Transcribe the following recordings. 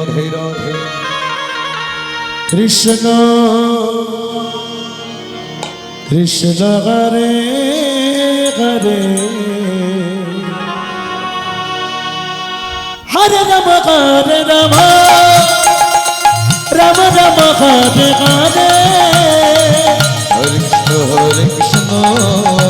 Radhe Radhe. Krishna Krishna Hare Hare. Hare Ram Hare Ram. Ram Ram, Hare Hare. Hare Krishna Hare Krishna.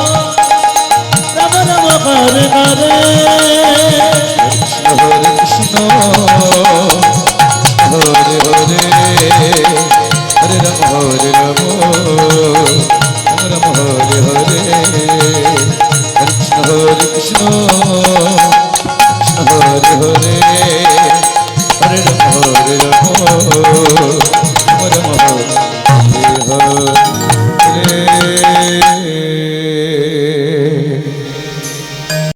Hare Rama Hare Hare